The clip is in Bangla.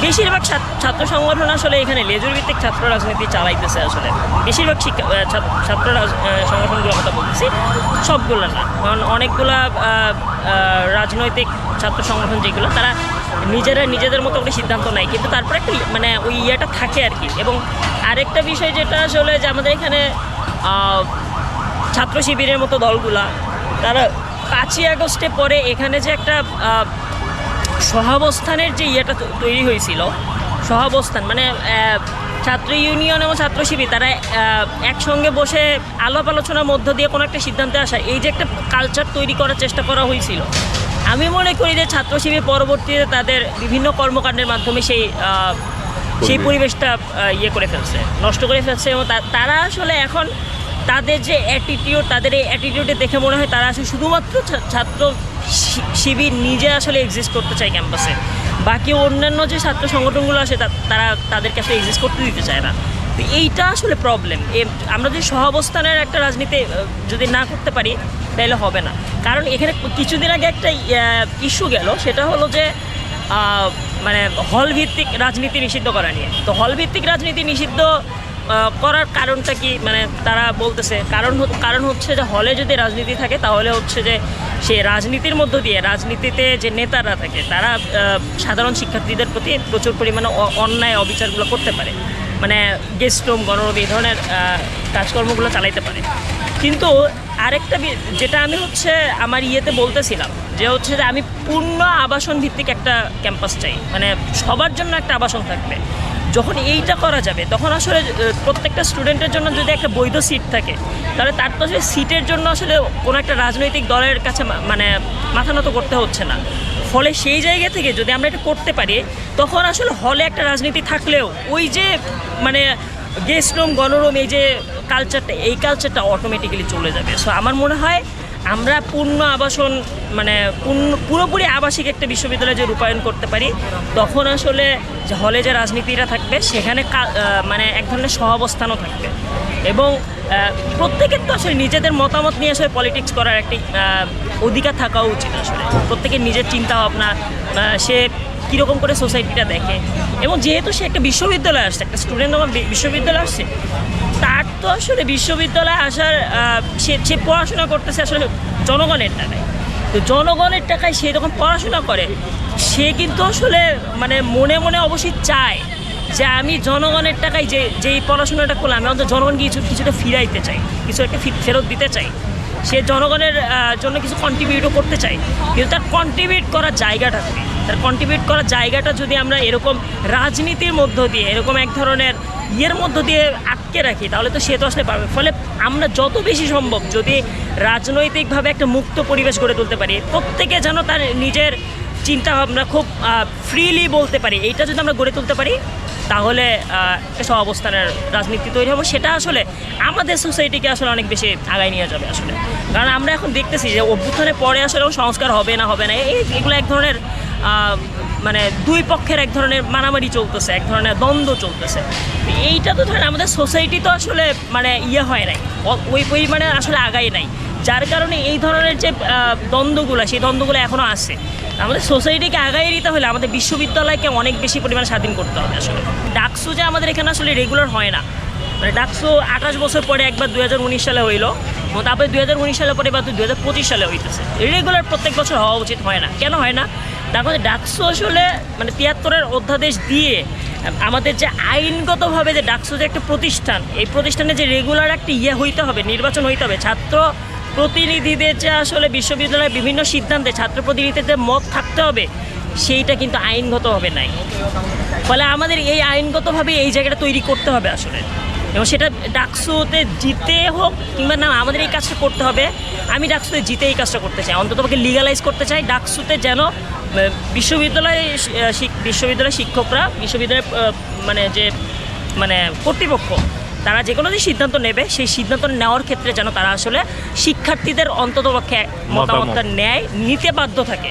বেশিরভাগ ছাত্র- সংগঠন আসলে এখানে লেজুর ভিত্তিক ছাত্র রাজনীতি চালাইতেছে আসলে। বেশিরভাগ ছাত্র- সংগঠনগুলোর কথা বলতেছি। সবগুলো না। কারণ অনেকগুলা রাজনৈতিক ছাত্র সংগঠন যেগুলো, তারা নিজেরা নিজেদের মতো করে সিদ্ধান্ত নেয়। কিন্তু তারপরে একটা মানে ওই ইয়েটা থাকে আর কি। এবং আরেকটা বিষয় যেটা আসলে যে আমাদের এখানে ছাত্র শিবিরের মতো দলগুলা, তারা পাঁচই আগস্টে পরে এখানে যে একটা সহাবস্থানের যে ইয়েটা তৈরি হয়েছিল সহাবস্থান মানে ছাত্র ইউনিয়ন এবং ছাত্র শিবির তারা একসঙ্গে বসে আলাপ আলোচনার মধ্য দিয়ে কোনো একটা সিদ্ধান্তে আসা এই যে একটা কালচার তৈরি করার চেষ্টা করা হয়েছিল। আমি মনে করি যে ছাত্র শিবির পরবর্তীতে তাদের বিভিন্ন কর্মকাণ্ডের মাধ্যমে সেই সেই পরিবেশটা ইয়ে করে ফেলছে নষ্ট করে ফেলছে এবং তারা আসলে এখন তাদের যে অ্যাটিটিউড তাদের এই অ্যাটিটিউডে দেখে মনে হয় তারা আসলে শুধুমাত্র ছাত্র শিবির নিজে আসলে এক্সিস্ট করতে চায় ক্যাম্পাসে বাকি অন্যান্য যে ছাত্র সংগঠনগুলো আছে তারা তাদেরকে আসলে এক্সিস্ট করতে দিতে চায় না। তো এইটা আসলে প্রবলেম আমরা যদি সহাবস্থানের একটা রাজনীতি যদি না করতে পারি, তাহলে হবে না। কারণ এখানে কিছুদিন আগে একটা ইস্যু গেল, সেটা হলো যে মানে হল ভিত্তিক রাজনীতি নিষিদ্ধ করা নিয়ে। তো হল ভিত্তিক রাজনীতি নিষিদ্ধ করার কারণটা কি? মানে তারা বলতেছে, কারণ কারণ হচ্ছে যে হলে যদি রাজনীতি থাকে, তাহলে হচ্ছে যে সে রাজনীতির মধ্য দিয়ে, রাজনীতিতে যে নেতারা থাকে, তারা সাধারণ শিক্ষার্থীদের প্রতি প্রচুর পরিমাণে অন্যায় অবিচারগুলো করতে পারে। মানে গেস্ট রুম, গণরুম, এই ধরনের কাজকর্মগুলো চালাইতে পারে। কিন্তু আরেকটা যেটা আমি হচ্ছে আমার ইয়েতে বলতেছিলাম, যে হচ্ছে যে আমি পূর্ণ আবাসন ভিত্তিক একটা ক্যাম্পাস চাই। মানে সবার জন্য একটা আবাসন থাকবে। যখন এইটা করা যাবে, তখন আসলে প্রত্যেকটা স্টুডেন্টের জন্য যদি একটা বৈধ সিট থাকে, তাহলে তার তো আসলে সিটের জন্য আসলে কোনো একটা রাজনৈতিক দলের কাছে মানে মাথা নত করতে হচ্ছে না। ফলে সেই জায়গা থেকে যদি আমরা এটা করতে পারি, তখন আসলে হলে একটা রাজনীতি থাকলেও ওই যে মানে গেস্ট রুম গণরুম, এই যে কালচারটা এই কালচারটা অটোমেটিক্যালি চলে যাবে। সো আমার মনে হয় আমরা পূর্ণ আবাসন মানে পূর্ণ, পুরোপুরি আবাসিক একটা বিশ্ববিদ্যালয় যে রূপায়ণ করতে পারি, তখন আসলে হলে যে রাজনীতিটা থাকবে, সেখানে মানে এক ধরনের সহাবস্থানও থাকবে। এবং প্রত্যেকের তো আসলে নিজেদের মতামত নিয়ে আসলে পলিটিক্স করার একটি অধিকার থাকা উচিত আসলে। প্রত্যেকের নিজের চিন্তা ভাবনা সে কীরকম করে সোসাইটিটা দেখে। এবং যেহেতু সে একটা বিশ্ববিদ্যালয়ে আসছে, একটা স্টুডেন্ট আমার বিশ্ববিদ্যালয়ে আসছে, তার তো আসলে বিশ্ববিদ্যালয়ে আসার সে সে পড়াশোনা করতেছে আসলে জনগণের টাকায়। তো জনগণের টাকায় সে যখন পড়াশোনা করে, সে কিন্তু আসলে মানে মনে মনে অবশ্যই চায় যে আমি জনগণের টাকায় যে, যেই পড়াশোনাটা করলাম, আমি অন্তত জনগণকে কিছু, কিছুটা ফিরাইতে চাই, কিছু একটা ফেরত দিতে চাই। সে জনগণের জন্য কিছু কন্ট্রিবিউটও করতে চাই কিন্তু তার কন্ট্রিবিউট করার জায়গাটা কী তার কন্ট্রিবিউট করার জায়গাটা যদি আমরা এরকম রাজনীতির মধ্য দিয়ে, এরকম এক ধরনের ইয়ের মধ্য দিয়ে আটকে রাখি, তাহলে তো সে তো আসলে পারবে। ফলে আমরা যত বেশি সম্ভব যদি রাজনৈতিকভাবে একটা মুক্ত পরিবেশ গড়ে তুলতে পারি, প্রত্যেকে যেন তার নিজের চিন্তা ভাবনা খুব ফ্রিলি বলতে পারি, এইটা যদি আমরা গড়ে তুলতে পারি তাহলে একটা সহাবস্থানের রাজনীতি তৈরি হবে। সেটা আসলে আমাদের সোসাইটিকে আসলে অনেক বেশি আগায় নিয়ে যাবে আসলে। কারণ আমরা এখন দেখতেছি যে অভ্যুত্থানের পরে আসলে সংস্কার হবে না হবে না। এই এগুলো এক ধরনের মানে দুই পক্ষের এক ধরনের মারামারি চলতেছে, এক ধরনের দ্বন্দ্ব চলতেছে। এইটা তো ধরেন আমাদের সোসাইটি তো আসলে মানে ইয়ে হয় নাই ওই পরিমাণে আসলে আগাই নাই। যার কারণে এই ধরনের যে দ্বন্দ্বগুলো, সেই দ্বন্দ্বগুলো এখনও আছে। আমাদের সোসাইটিকে আগায় নিতে হলে আমাদের বিশ্ববিদ্যালয়কে অনেক বেশি পরিমাণে স্বাধীন করতে হবে আসলে। ডাকসু যে আমাদের এখানে আসলে রেগুলার হয় না। মানে ডাকসু আঠাশ বছর পরে একবার দু হাজার উনিশ সালে হইল তারপরে উনিশ সালে পরে বা দু হাজার পঁচিশ সালে হইতেছে। রেগুলার প্রত্যেক বছর হওয়া উচিত হয় না। কেন হয় না? তার মধ্যে ডাকসু আসলে মানে তিয়াত্তরের অধ্যাদেশ দিয়ে আমাদের যে আইনগতভাবে যে ডাকসু যে একটা প্রতিষ্ঠান, এই প্রতিষ্ঠানে যে রেগুলার একটা ইয়ে হইতে হবে, নির্বাচন হইতে হবে, ছাত্র প্রতিনিধিদের যে আসলে বিশ্ববিদ্যালয়ের বিভিন্ন সিদ্ধান্তে ছাত্র প্রতিনিধিদের মত থাকতে হবে, সেইটা কিন্তু আইনগতভাবে নাই। ফলে আমাদের এই আইনগতভাবে এই জায়গাটা তৈরি করতে হবে আসলে। এবং সেটা ডাকসুতে জিতে হোক কিংবা না, আমাদের এই কাজটা করতে হবে। আমি ডাকসুতে জিতে এই কাজটা করতে চাই। অন্তত আমাকে লিগালাইজ করতে চাই ডাকসুতে যেন বিশ্ববিদ্যালয়ে বিশ্ববিদ্যালয়ের শিক্ষকরা, বিশ্ববিদ্যালয়ের মানে যে মানে কর্তৃপক্ষ তারা যে কোনো যে সিদ্ধান্ত নেবে সেই সিদ্ধান্ত নেওয়ার ক্ষেত্রে যেন তারা আসলে শিক্ষার্থীদের অন্ততপক্ষে মতামতটা নেয় নিতে বাধ্য থাকে।